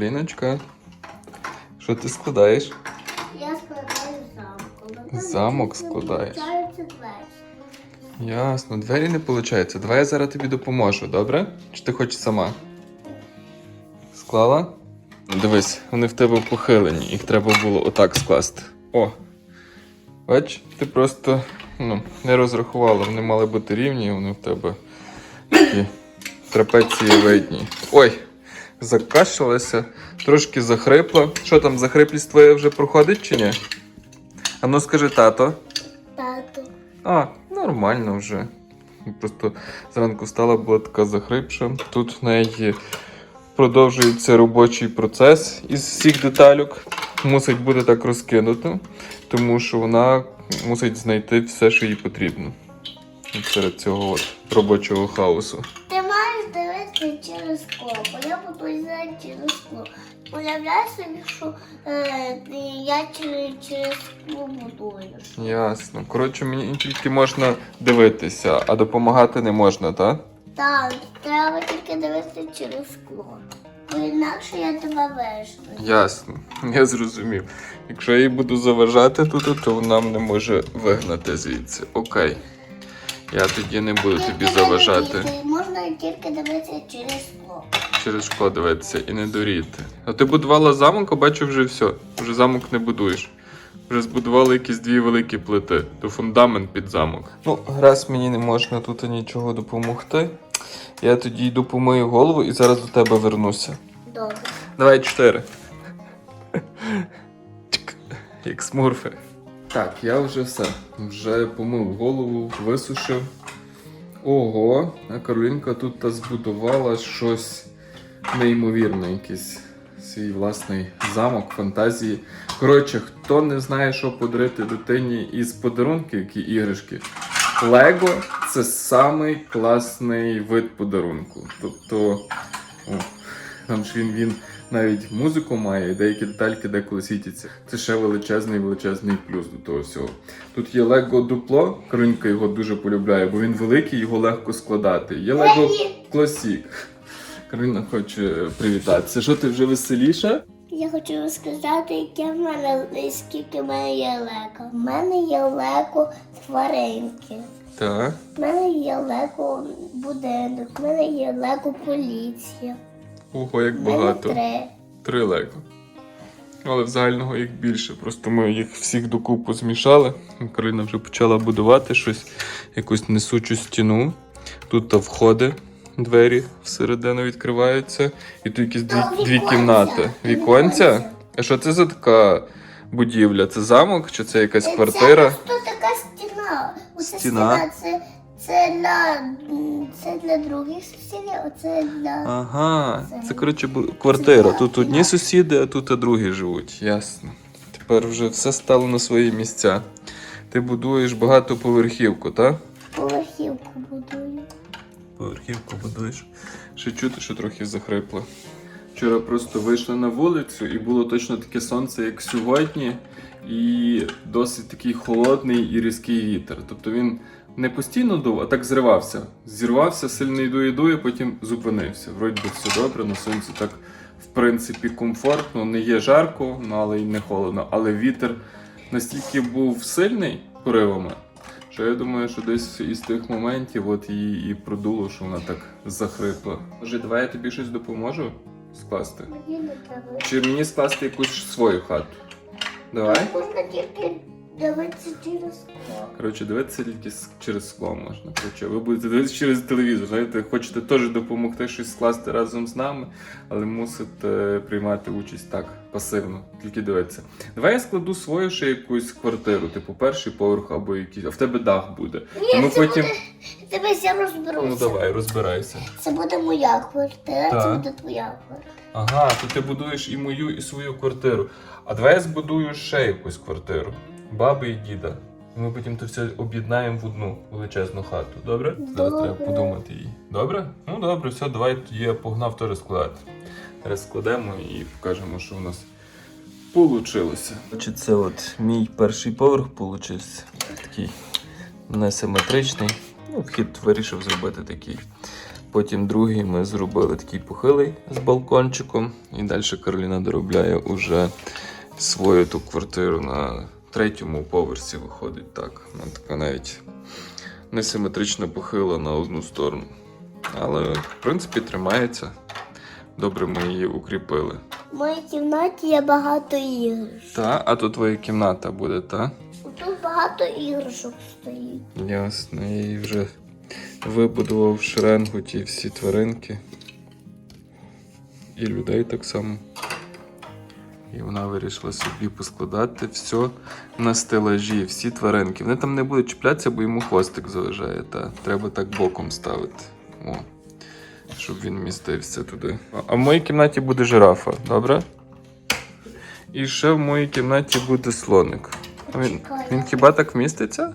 Кароліночка. Що ти складаєш? Я складаю замок. Замок складаєш? Ясно, двері не виходить. Давай я зараз тобі допоможу, добре? Чи ти хочеш сама? Склала? Дивись, вони в тебе похилені, їх треба було отак скласти. О! Бач, ти просто ну, не розрахувала, вони мали бути рівні, вони в тебе такі трапеції видні. Ой! Закашлялася, трошки захрипла. Що там, захриплість твоя вже проходить чи ні? А ну скажи тато. Тату. А, нормально вже. Просто зранку встала, була така захрипша. Тут в неї продовжується робочий процес із всіх деталюк. Мусить бути так розкинуто, тому що вона мусить знайти все, що їй потрібно. Серед цього от робочого хаосу. Ти маєш дивитися через скло, бо я буду йти через скло. Уявляй собі, що е, я через, через скло будую. Ясно. Коротше, мені тільки можна дивитися, а допомагати не можна, так? Так, треба тільки дивитися через скло. Бо інакше я тебе вижну. Ясно, я зрозумів. Якщо я їй буду заважати тут, то вона мене може вигнати звідси. Окей. Я тоді не буду тобі заважати Можна тільки дивитися через скло. через шкло дивитися і не дуріти. А ти будувала замок, а бачу вже все. Вже замок не будуєш. Вже збудували якісь дві великі плити, то фундамент під замок. Ну, раз мені не можна тут нічого допомогти. Я тоді йду помию голову і зараз до тебе вернуся. Добре. Давай чотири. Чик. Як смурфи. Так, я вже все. Вже помив голову, висушив. Ого, а Каролінка тут та збудувала щось неймовірне, якийсь свій власний замок, фантазії. Коротше, хто не знає, що подарити дитині із подарунків, які іграшки, Лего це самий класний вид подарунку. Тобто, о, там ж він, він навіть музику має, і деякі детальки деколи світяться. Це ще величезний величезний плюс до того всього. Тут є Лего дупло, Каринка його дуже полюбляє, бо він великий, його легко складати. Є Лего Класік. Карина хоче привітатися. Що ти вже веселіша? Я хочу розказати, яке в мене скільки в мене є леко. У мене є леко тваринки. Так. У мене є леко будинок, у мене є леко поліція. Ого, як багато. три. Три лего. Але в загального їх більше. Просто ми їх всіх докупу змішали. Карина вже почала будувати щось, якусь несучу стіну. Тут та входи, двері всередину відкриваються. І тут якісь дві, дві кімнати. Віконця? А що це за така будівля? Це замок чи це якась квартира? Це просто така стіна. Оце Стіна. стіна, це, це для це для других сусідів, а це для. Ага, Це- коротше бу- квартира. Тут одні сусіди, а тут а другі живуть. Ясно. Тепер вже все стало на свої місця. Ти будуєш багатоповерхівку, так? Поверхівку будую. Поверхівку будуєш. Ще чути, що трохи захрипло. Вчора просто вийшли на вулицю і було точно таке сонце, як сьогодні, і досить такий холодний і різкий вітер. Тобто він не постійно дув, а так зривався. Зірвався, сильно дує, дує, потім зупинився. Вроді би все добре, на сонці так, в принципі, комфортно. Не є жарко, ну, але й не холодно. Але вітер настільки був сильний поривами, що я думаю, що десь із тих моментів от її і продуло, що вона так захрипла. Може, давай я тобі щось допоможу скласти? Мені не треба. Чи мені скласти якусь свою хату? Давай. Дивитися через скло. Коротше, дивитися тільки через скло можна. Коротше, ви будете дивитися через телевізор. Знаєте, хочете теж допомогти щось скласти разом з нами, але мусите приймати участь так, пасивно, тільки дивитися. Давай я складу свою ще якусь квартиру, типу перший поверх або якийсь. А в тебе дах буде. Ні, Ми це потім. буде. Дивись, я розберуся. Ну давай, розбирайся. Це буде моя квартира, це буде твоя квартира. Ага, то ти будуєш і мою, і свою квартиру. А давай я збудую ще якусь квартиру. Баби і діда. Ми потім це все об'єднаємо в одну величезну хату. Добре? Зараз треба подумати її. Добре? Ну добре, все, давай тоді я погнав то розкладати. Розкладемо і покажемо, що у нас получилося. Значить, це от мій перший поверх получився. Такий несиметричний. Ну, вхід вирішив зробити такий Потім другий ми зробили такий похилий з балкончиком. І далі Кароліна доробляє уже свою ту квартиру на третьому поверсі виходить так. Вона така навіть несиметрично похила на одну сторону. Але в принципі тримається. Добре ми її укріпили. В моїй кімнаті є багато іграшок. Та, а то твоя кімната буде, та? Тут багато іграшок стоїть. Ясно, я її вже вибудував в шеренгу ті всі тваринки. І людей так само. І вона вирішила собі поскладати все на стелажі, всі тваринки. Вони там не будуть чіплятися, бо йому хвостик заважає. Та треба так боком ставити. О, щоб він містився туди. А- в моїй кімнаті буде жирафа, добре? І ще в моїй кімнаті буде слоник. А він, він хіба так вміститься?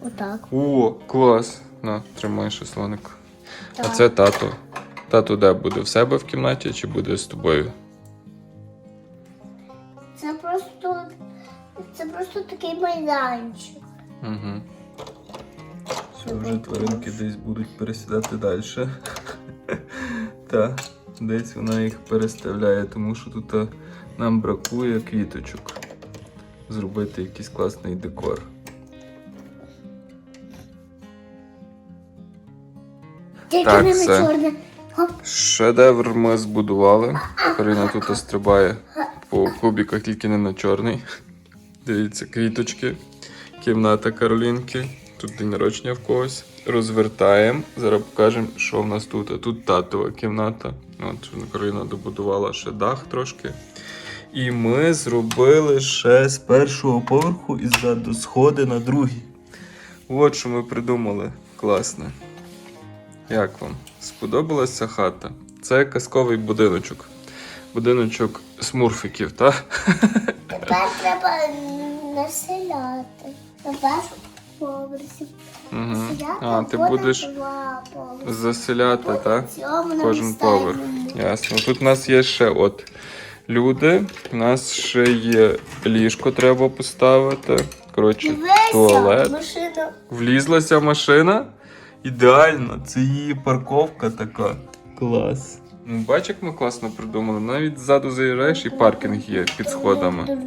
Отак. О, клас. На, тримай ще слоник. А це тато. Тато де буде? В себе в кімнаті чи буде з тобою? Це просто такий майданчик. Угу. Все, вже тваринки десь будуть пересідати далі. Та, десь вона їх переставляє, тому що тут нам бракує квіточок. Зробити якийсь класний декор. Так, чорне. Шедевр ми збудували. Карина тут стрибає по кубіках, тільки не на чорний. Дивіться, квіточки, кімната Каролінки. Тут день народження в когось. Розвертаємо. Зараз покажемо, що в нас тут. А тут татова кімната. От Кароліна добудувала ще дах трошки. І ми зробили ще з першого поверху і ззаду сходи на другий. От що ми придумали. Класне. Як вам? Сподобалася хата? Це казковий будиночок. Будиночок смурфиків, так? Тепер треба населяти. Поверсі. Угу. А, ти будеш заселяти, так? Кожен поверх. Ясно. Тут у нас є ще от люди. У нас ще є ліжко, треба поставити. Коротше, туалет. машина. Влізлася машина. Ідеально, це її парковка така. Клас. Ну, бач, як ми класно придумали. Навіть ззаду заїжджаєш і паркінг є під сходами.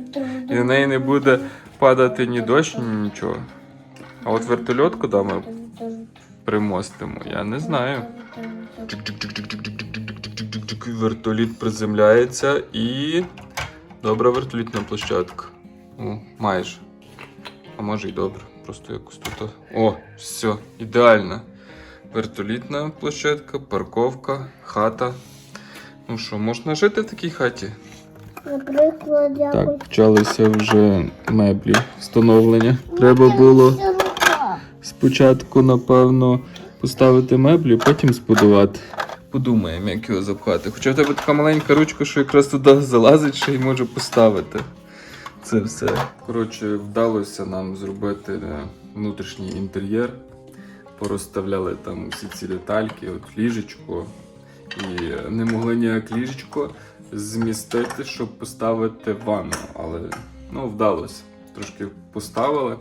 І на неї не буде падати ні дощ, ні нічого. А от вертольот, куди ми примостимо, я не знаю. Вертоліт приземляється і. Добра вертолітна площадка. О, майже. А може і добре. Просто якось тут. О, все, ідеально. Вертолітна площадка, парковка, хата. Ну що, можна жити в такій хаті? Наприклад, я Так, почалися вже меблі встановлення. Треба було спочатку, напевно, поставити меблі, потім збудувати. Подумаємо, як його запхати. Хоча в тебе така маленька ручка, що якраз туди залазить, ще й може поставити. Це все. Коротше, вдалося нам зробити е, внутрішній інтер'єр. Порозставляли там всі ці детальки, от ліжечко. І не могли ніяк ліжечко змістити, щоб поставити ванну. Але ну, вдалося. Трошки поставили,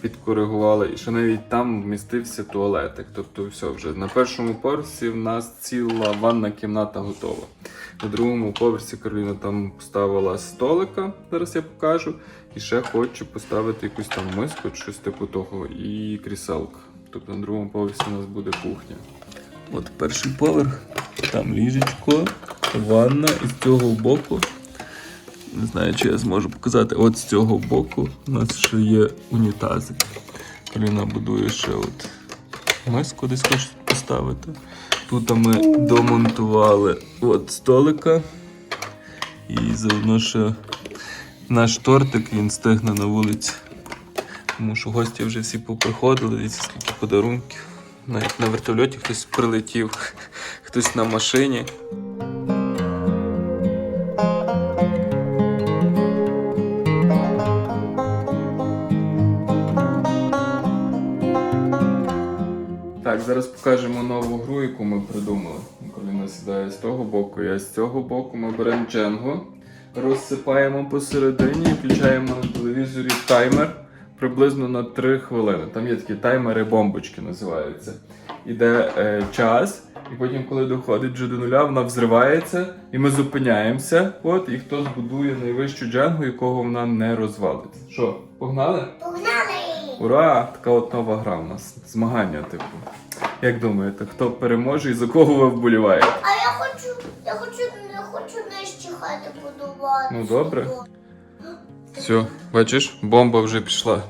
підкоригували, і ще навіть там вмістився туалетик. Тобто, все вже на першому поверсі в нас ціла ванна кімната готова. На другому поверсі Кароліна там поставила столика, зараз я покажу. І ще хочу поставити якусь там миску, щось типу того, і кріселка. Тобто на другому поверсі у нас буде кухня. От перший поверх, там ліжечко, ванна, і з цього боку. Не знаю, чи я зможу показати. От з цього боку у нас ще є унітази. Кароліна будує ще от миску десь хоче поставити. Тут ми домонтували от столика. І заодно ще наш тортик він стигне на вулиці. Тому що гості вже всі поприходили, дивіться, скільки подарунків. Навіть на вертольоті хтось прилетів, хтось на машині. Так, зараз покажемо нову гру, яку ми придумали. Коли сідає з того боку, я з цього боку. Ми беремо дженго, розсипаємо посередині, включаємо на телевізорі таймер приблизно на 3 хвилини. Там є такі таймери, бомбочки називаються. Іде е, час, І потім, коли доходить вже до нуля, вона взривається, і ми зупиняємося. От, і хто збудує найвищу джангу, якого вона не розвалиться. Що, погнали? Погнали! Ура! Така от нова гра у нас. Змагання, типу. Як думаєте, хто переможе і за кого ви вболіваєте? А я хочу, я хочу, я хочу нижче хати будувати. Ну, добре. Все, бачиш, бомба вже пішла.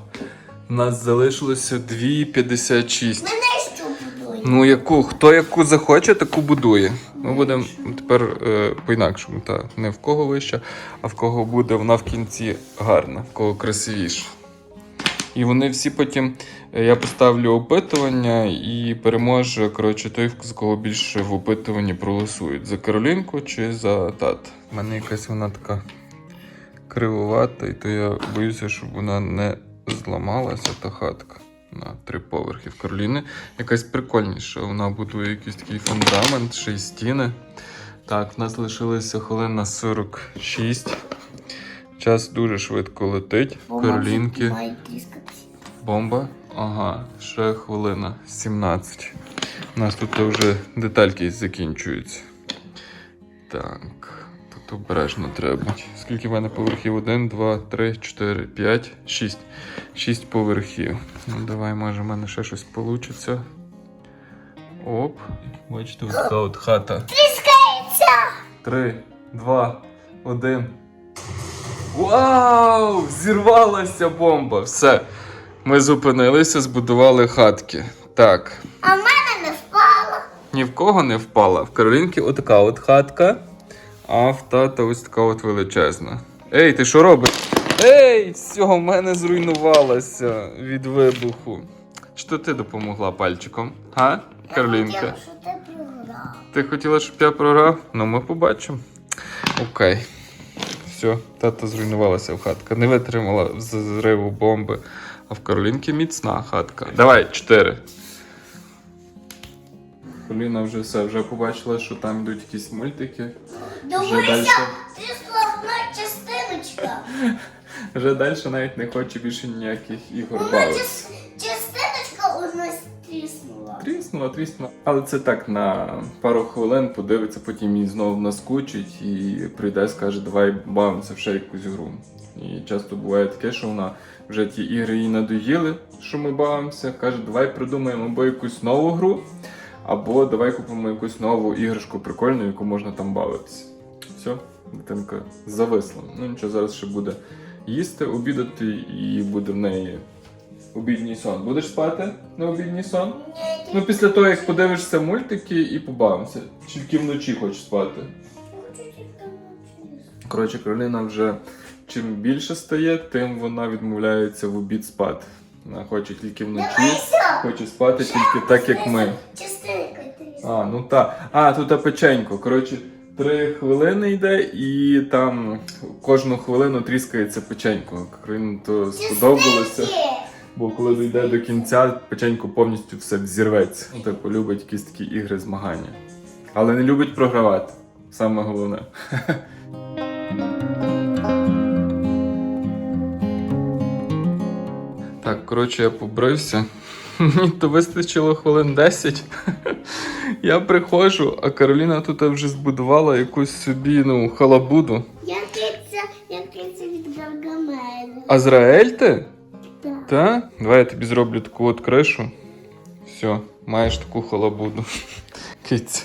У нас залишилося 2,56. Ми нижче будуємо. Ну, яку? Хто яку захоче, таку будує. Ми будемо тепер е, по-інакшому. Та. Не в кого вища, а в кого буде вона в кінці гарна, в кого красивіша. І вони всі потім. е, Я поставлю опитування і переможе коротше, той, з кого більше в опитуванні проголосують. За Каролінку чи за тат. У мене якась вона така кривувата, і то я боюся, щоб вона не зламалася, та хатка на три поверхи в Кароліни. Якась прикольніша. Вона будує якийсь такий фундамент, ще й стіни. Так, в нас лишилося хвилин на 46. Час дуже швидко летить. Каролінки. Бомба. Ага, ще хвилина 17. У нас тут вже детальки закінчуються. Так, тут обережно треба. Скільки в мене поверхів? 1, 2, 3, 4, 5, 6. 6 поверхів. Ну, давай, може, в мене ще щось вийде. Оп. Бачите, ось така от хата. Тріскається! 3, 2, 1. Вау! Зірвалася бомба! Все. Ми зупинилися, збудували хатки. Так. А в мене не впало. Ні в кого не впала. В Каролінки отака от хатка, а в тата ось така от величезна. Ей, ти що робиш? Ей, всього в мене зруйнувалося від вибуху. То ти допомогла пальчиком? Га? Каролінка? Я хотіла, що ти програв. Ти хотіла, щоб я програв? Ну, ми побачимо. Окей. Все, тата зруйнувалася в хатка. Не витримала зриву бомби. А в Каролінки міцна хатка. Давай, чотири. Кароліна вже все, вже побачила, що там йдуть якісь мультики. Вже далі, Дивися, трісла одна частиночка. вже далі навіть не хоче більше ніяких ігор Вона бавитися. час- частиночка одна тріснула. Тріснула, тріснула. Але це так на пару хвилин подивиться, потім їй знову наскучить і прийде, скаже, давай бавимося в ще якусь гру. І часто буває таке, що вона вже ті ігри їй надоїли, що ми бавимося. Каже, давай придумаємо або якусь нову гру, або давай купимо якусь нову іграшку прикольну, яку можна там бавитися. Все, дитинка зависла. Ну нічого, зараз ще буде їсти, обідати, і буде в неї обідній сон. Будеш спати на обідній сон? Ну, після того, як подивишся мультики і побавимося. Тільки вночі хочеш спати. Коротше, Кароліна вже чим більше стає, тим вона відмовляється в обід спати. Вона хоче тільки вночі, хоче спати тільки так, як ми. А, ну так. А, тут печенько. Коротше, три хвилини йде, і там кожну хвилину тріскається печенько. Кароліні то сподобалося. Бо коли дійде до кінця, печенько повністю все взірветься. Ну, Типу, любить якісь такі ігри змагання. Але не любить програвати. Саме головне. Так, коротше, я побрився. Мені то вистачило хвилин 10. Я приходжу, а Кароліна тут вже збудувала якусь собі ну, халабуду. Я киця, я киця від Гаргамеля. Азраель ти? Так. Та? Давай я тобі зроблю таку от кришу. Все, маєш таку халабуду. Киця.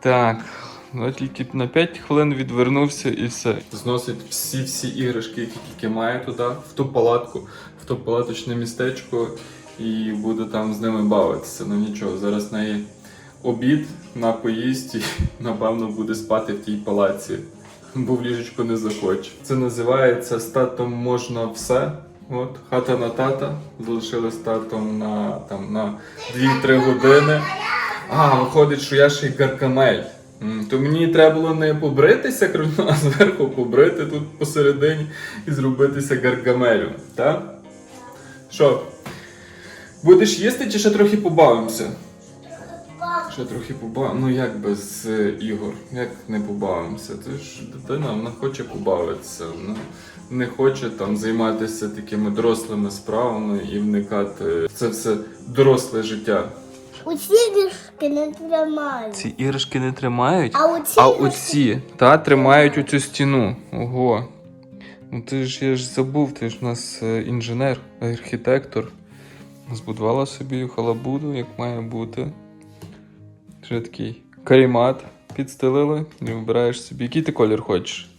Так. Ну, тільки на 5 хвилин відвернувся і все. Зносить всі-всі іграшки, які тільки має туди, в ту палатку, в то палаточне містечко і буде там з ними бавитися. Ну нічого, зараз в неї обід на поїсть і напевно буде спати в тій палаці, бо в ліжечко не захоче. Це називається з татом можна все. От, хата на тата. Залишили з татом на, там, на 2-3 години. А, виходить, що я ще й гаркамель. То мені треба було не побритися, а зверху побрити тут посередині і зробитися гаргамелю. Так? Що? Будеш їсти чи ще трохи побавимося? Ще трохи побавимося. Ну як без е, ігор? Як не побавимося? Ти ж дитина, вона хоче побавитися. Вона не хоче там займатися такими дорослими справами і вникати в це все доросле життя. Оці іграшки не тримають. Ці іграшки не тримають. А оці А оці, та, тримають оцю стіну. Ого. Ну ти ж я ж забув, ти ж у нас е, інженер, архітектор. Збудувала собі халабуду, як має бути. Вже такий карімат підстелили і вибираєш собі. Який ти колір хочеш?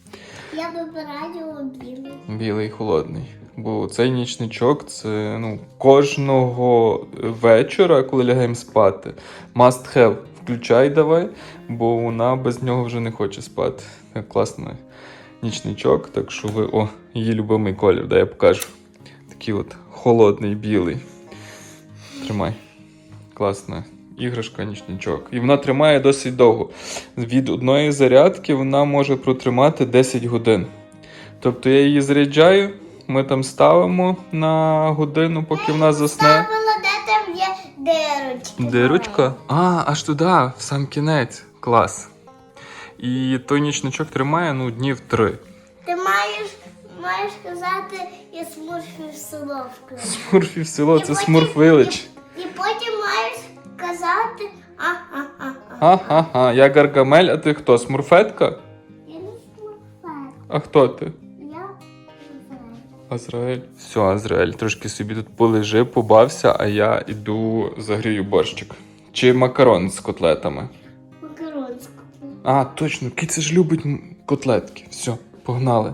Я вибираю білий. Білий холодний. Бо цей нічничок це ну, кожного вечора, коли лягаємо спати, must have. Включай давай, бо вона без нього вже не хоче спати. Так, класний нічничок, так що ви. О, її любимий колір, дай я покажу. Такий от холодний білий. Тримай. Класна іграшка, нічничок. І вона тримає досить довго. Від одної зарядки вона може протримати 10 годин. Тобто я її заряджаю, ми там ставимо на годину, поки вона засне. Ставила, де там є дирочки. Дирочка? А, аж туди, в сам кінець. Клас. І той нічничок тримає ну, днів три. Ти маєш, маєш казати, я смурфів соловку. Смурфів село, це Смурф Вилич. Ага, я Гаргамель, а ти хто? Смурфетка? Я не смурфет, А хто ти? я. Азраель. Все, Азраель, трошки собі тут полежи, побався, а я іду загрію борщик. Чи макарон з котлетами. Макаронську. А, точно, киця ж любить котлетки. Все, погнали.